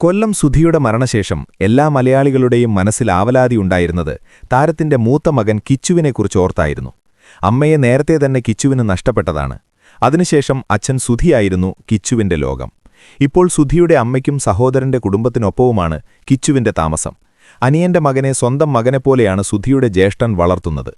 കൊല്ലം സുധിയുടെ മരണശേഷം എല്ലാ മലയാളികളുടെയും മനസ്സിൽ ആവലാതിയുണ്ടായിരുന്നത് താരത്തിന്റെ മൂത്ത മകൻ കിച്ചുവിനെക്കുറിച്ച് ഓർത്തായിരുന്നു. അമ്മയെ നേരത്തെ തന്നെ കിച്ചുവിന് നഷ്ടപ്പെട്ടതാണ്. അതിനുശേഷം അച്ഛൻ സുധിയായിരുന്നു കിച്ചുവിന്റെ ലോകം. ഇപ്പോൾ സുധിയുടെ അമ്മയ്ക്കും സഹോദരന്റെ കുടുംബത്തിനൊപ്പവുമാണ് കിച്ചുവിന്റെ താമസം. അനിയന്റെ മകനെ സ്വന്തം മകനെപ്പോലെയാണ് സുധിയുടെ ജ്യേഷ്ഠൻ വളർത്തുന്നത്.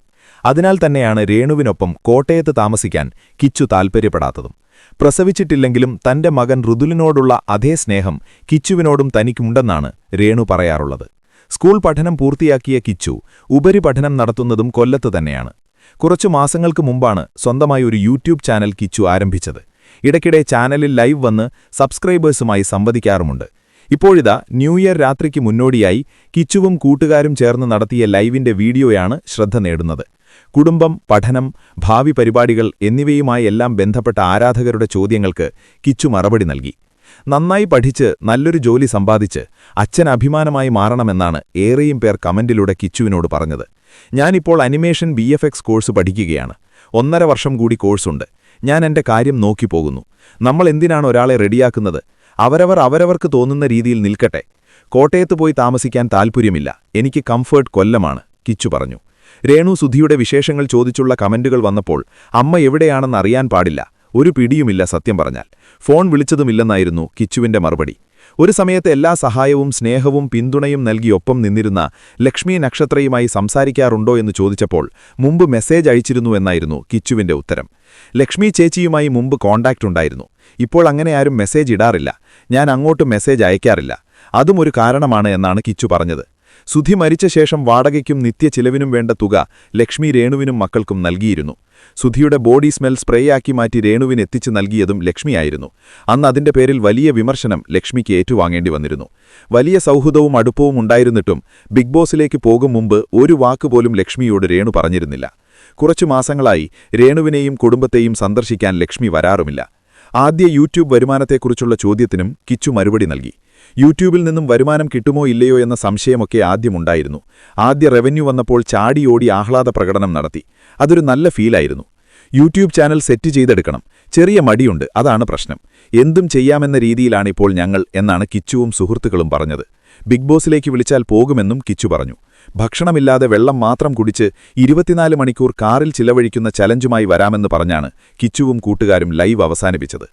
അതിനാൽ തന്നെയാണ് രേണുവിനൊപ്പം കോട്ടയത്ത് താമസിക്കാൻ കിച്ചു താൽപ്പര്യപ്പെടാത്തതും പ്രസവിച്ചിട്ടില്ലെങ്കിലും തന്റെ മകൻ ഋതുലിനോടുള്ള അതേ സ്നേഹം കിച്ചുവിനോടും തനിക്കുണ്ടെന്നാണ് രേണു പറയാറുള്ളത്. സ്കൂൾ പഠനം പൂർത്തിയാക്കിയ കിച്ചു ഉപരിപഠനം നടത്തുന്നതും കൊല്ലത്ത് തന്നെയാണ്. കുറച്ചു മാസങ്ങൾക്ക് മുമ്പാണ് സ്വന്തമായി ഒരു യൂട്യൂബ് ചാനൽ കിച്ചു ആരംഭിച്ചത്. ഇടയ്ക്കിടെ ചാനലിൽ ലൈവ് വന്ന് സബ്സ്ക്രൈബേഴ്സുമായി സംവദിക്കാറുമുണ്ട്. ഇപ്പോഴിതാ ന്യൂ ഇയർ രാത്രിക്ക് മുന്നോടിയായി കിച്ചുവും കൂട്ടുകാരും ചേർന്ന് നടത്തിയ ലൈവിന്റെ വീഡിയോയാണ് ശ്രദ്ധ നേടുന്നത്. കുടുംബം പഠനം ഭാവി പരിപാടികൾ എന്നിവയുമായി എല്ലാം ബന്ധപ്പെട്ട ആരാധകരുടെ ചോദ്യങ്ങൾക്ക് കിച്ചു മറുപടി നൽകി. നന്നായി പഠിച്ച് നല്ലൊരു ജോലി സമ്പാദിച്ച് അച്ഛൻ അഭിമാനമായി മാറണമെന്നാണ് ഏറെയും പേർ കമന്റിലൂടെ കിച്ചുവിനോട് പറഞ്ഞത്. ഞാനിപ്പോൾ അനിമേഷൻ ബി കോഴ്സ് പഠിക്കുകയാണ്. ഒന്നര വർഷം കൂടി കോഴ്സുണ്ട്. ഞാൻ എന്റെ കാര്യം നോക്കിപ്പോകുന്നു നമ്മൾ എന്തിനാണ് ഒരാളെ റെഡിയാക്കുന്നത്? അവരവർ അവരവർക്ക് തോന്നുന്ന രീതിയിൽ നിൽക്കട്ടെ. കോട്ടയത്ത് പോയി താമസിക്കാൻ താൽപ്പര്യമില്ല. എനിക്ക് കംഫേർട്ട് കൊല്ലമാണ് കിച്ചു പറഞ്ഞു. രേണു സുധിയുടെ വിശേഷങ്ങൾ ചോദിച്ചുള്ള കമന്റുകൾ വന്നപ്പോൾ അമ്മ എവിടെയാണെന്ന് അറിയാൻ പാടില്ല. ഒരു പിടിയുമില്ല സത്യം പറഞ്ഞാൽ. ഫോൺ വിളിച്ചതുമില്ലെന്നായിരുന്നു കിച്ചുവിന്റെ മറുപടി. ഒരു സമയത്ത് എല്ലാ സഹായവും സ്നേഹവും പിന്തുണയും നൽകി ഒപ്പം നിന്നിരുന്ന ലക്ഷ്മി നക്ഷത്രയുമായി സംസാരിക്കാറുണ്ടോ എന്ന് ചോദിച്ചപ്പോൾ മുമ്പ് മെസ്സേജ് അയച്ചിരുന്നു എന്നായിരുന്നു കിച്ചുവിന്റെ ഉത്തരം. ലക്ഷ്മി ചേച്ചിയുമായി മുമ്പ് കോണ്ടാക്റ്റ് ഉണ്ടായിരുന്നു. ഇപ്പോൾ അങ്ങനെ ആരും മെസ്സേജ് ഇടാറില്ല. ഞാൻ അങ്ങോട്ട് മെസ്സേജ് അയക്കാറില്ല. അതും ഒരു കാരണമാണ് എന്നാണ് കിച്ചു പറഞ്ഞത്. സുധി മരിച്ച ശേഷം വാടകയ്ക്കും നിത്യചിലവിനും വേണ്ട തുക ലക്ഷ്മി രേണുവിനും മക്കൾക്കും നൽകിയിരുന്നു. സുധിയുടെ ബോഡി സ്മെൽ സ്പ്രേയാക്കി മാറ്റി രേണുവിന് എത്തിച്ചു നൽകിയതും ലക്ഷ്മിയായിരുന്നു. അന്ന് അതിന്റെ പേരിൽ വലിയ വിമർശനം ലക്ഷ്മിക്ക് ഏറ്റുവാങ്ങേണ്ടി വന്നിരുന്നു. വലിയ സൗഹൃദവും അടുപ്പവും ഉണ്ടായിരുന്നിട്ടും ബിഗ് ബോസിലേക്ക് പോകും മുമ്പ് ഒരു വാക്കുപോലും ലക്ഷ്മിയോട് രേണു പറഞ്ഞിരുന്നില്ല. കുറച്ചു മാസങ്ങളായി രേണുവിനെയും കുടുംബത്തെയും സന്ദർശിക്കാൻ ലക്ഷ്മി വരാറുമില്ല. ആദ്യ യൂട്യൂബ് വരുമാനത്തെക്കുറിച്ചുള്ള ചോദ്യത്തിനും കിച്ചു മറുപടി നൽകി. യൂട്യൂബിൽ നിന്നും വരുമാനം കിട്ടുമോ ഇല്ലയോ എന്ന സംശയമൊക്കെ ആദ്യമുണ്ടായിരുന്നു. ആദ്യ റവന്യൂ വന്നപ്പോൾ ചാടിയോടി ആഹ്ലാദ പ്രകടനം നടത്തി. അതൊരു നല്ല ഫീലായിരുന്നു. യൂട്യൂബ് ചാനൽ സെറ്റ് ചെയ്തെടുക്കണം. ചെറിയ മടിയുണ്ട് അതാണ് പ്രശ്നം. എന്തും ചെയ്യാമെന്ന രീതിയിലാണിപ്പോൾ ഞങ്ങൾ എന്നാണ് കിച്ചുവും സുഹൃത്തുക്കളും പറഞ്ഞത്. ബിഗ് ബോസിലേക്ക് വിളിച്ചാൽ പോകുമെന്നും കിച്ചു പറഞ്ഞു. ഭക്ഷണമില്ലാതെ വെള്ളം മാത്രം കുടിച്ച് ഇരുപത്തിനാല് മണിക്കൂർ കാറിൽ ചിലവഴിക്കുന്ന ചലഞ്ചുമായി വരാമെന്ന് പറഞ്ഞാണ് കിച്ചുവും കൂട്ടുകാരും ലൈവ് അവസാനിപ്പിച്ചത്.